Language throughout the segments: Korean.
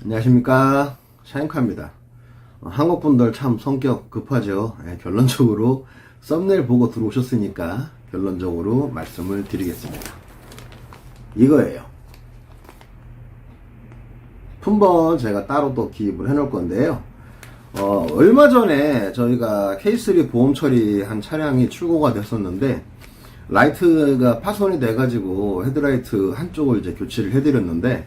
안녕하십니까. 샤인카입니다. 어, 한국 분들 참 성격 급하죠? 예, 결론적으로 썸네일 보고 들어오셨으니까 결론적으로 말씀을 드리겠습니다. 이거예요. 품번 제가 따로 또 기입을 해 놓을 건데요. 어, 얼마 전에 저희가 K3 보험 처리한 차량이 출고가 됐었는데 라이트가 파손이 돼가지고 헤드라이트 한쪽을 이제 교체를 해드렸는데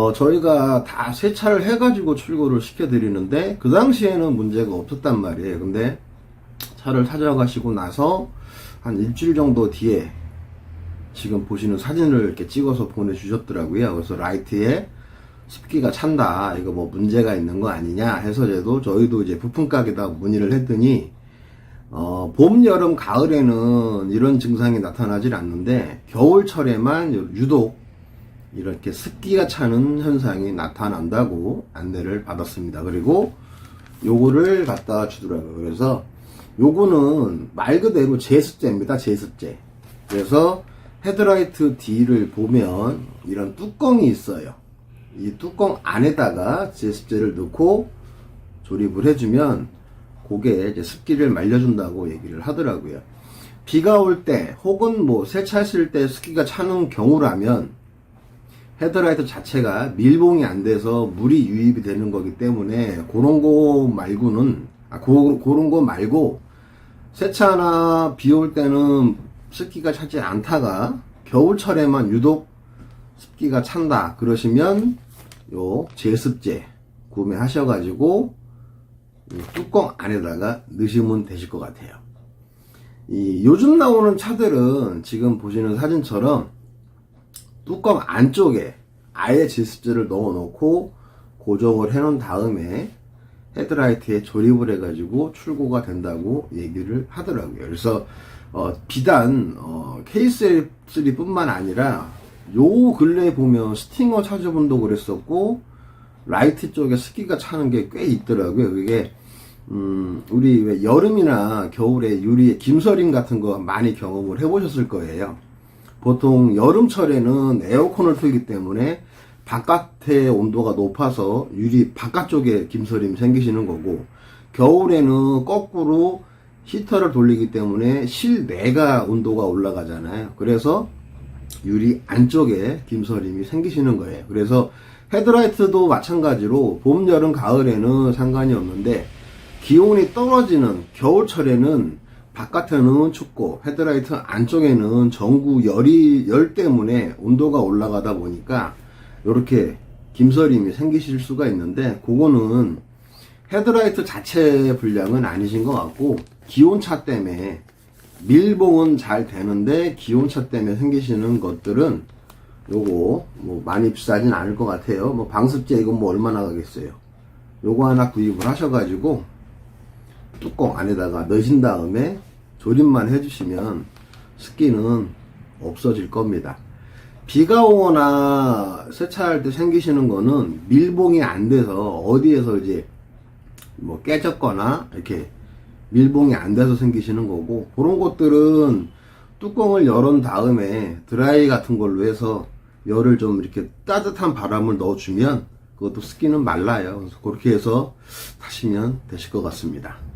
어, 저희가 다 세차를 해가지고 출고를 시켜드리는데, 그 당시에는 문제가 없었단 말이에요. 근데 차를 찾아가시고 나서 한 일주일 정도 뒤에 지금 보시는 사진을 이렇게 찍어서 보내주셨더라고요. 그래서 라이트에 습기가 찬다. 이거 뭐 문제가 있는 거 아니냐 해서 저도 저희도 이제 부품가게다 문의를 했더니, 어, 봄, 여름, 가을에는 이런 증상이 나타나질 않는데, 겨울철에만 유독 이렇게 습기가 차는 현상이 나타난다고 안내를 받았습니다. 그리고 요거를 갖다 주더라고요. 그래서 요거는 말 그대로 제습제입니다. 제습제. 그래서 헤드라이트 D를 보면 이런 뚜껑이 있어요. 이 뚜껑 안에다가 제습제를 넣고 조립을 해주면 그게 이제 습기를 말려준다고 얘기를 하더라고요. 비가 올 때 혹은 뭐 세차했을 때 습기가 차는 경우라면 헤드라이트 자체가 밀봉이 안 돼서 물이 유입이 되는 거기 때문에 그런 거 말고는 아 고, 그런 거 말고 세차나 비 올 때는 습기가 차지 않다가 겨울철에만 유독 습기가 찬다 그러시면 요 제습제 구매하셔가지고 이 뚜껑 안에다가 넣으시면 되실 것 같아요. 이 요즘 나오는 차들은 지금 보시는 사진처럼 뚜껑 안쪽에 아예 제습제를 넣어 놓고 고정을 해 놓은 다음에 헤드라이트에 조립을 해가지고 출고가 된다고 얘기를 하더라고요. 그래서 어, 비단 어, K3 뿐만 아니라 요 근래에 보면 스팅어 차주분도 그랬었고 라이트 쪽에 습기가 차는 게 꽤 있더라고요. 그게 음, 우리 왜 여름이나 겨울에 유리에 김서림 같은 거 많이 경험을 해보셨을 거예요. 보통 여름철에는 에어컨을 틀기 때문에 바깥의 온도가 높아서 유리 바깥쪽에 김서림 생기시는 거고 겨울에는 거꾸로 히터를 돌리기 때문에 실내가 온도가 올라가잖아요. 그래서 유리 안쪽에 김서림이 생기시는 거예요. 그래서 헤드라이트도 마찬가지로 봄, 여름, 가을에는 상관이 없는데 기온이 떨어지는 겨울철에는 바깥에는 춥고 헤드라이트 안쪽에는 전구 열이 열 때문에 온도가 올라가다 보니까 이렇게 김서림이 생기실 수가 있는데 그거는 헤드라이트 자체 불량은 아니신 것 같고 기온차 때문에 밀봉은 잘 되는데 기온차 때문에 생기시는 것들은 요거 뭐 많이 비싸진 않을 것 같아요. 뭐 방습제 이건 뭐 얼마나 가겠어요? 요거 하나 구입을 하셔가지고 뚜껑 안에다가 넣으신 다음에 조립만 해주시면 습기는 없어질 겁니다. 비가 오거나 세차할 때 생기시는 거는 밀봉이 안 돼서 어디에서 이제 뭐 깨졌거나 이렇게 밀봉이 안 돼서 생기시는 거고 그런 것들은 뚜껑을 열은 다음에 드라이 같은 걸로 해서 열을 좀 이렇게 따뜻한 바람을 넣어주면 그것도 습기는 말라요. 그래서 그렇게 해서 타시면 되실 것 같습니다.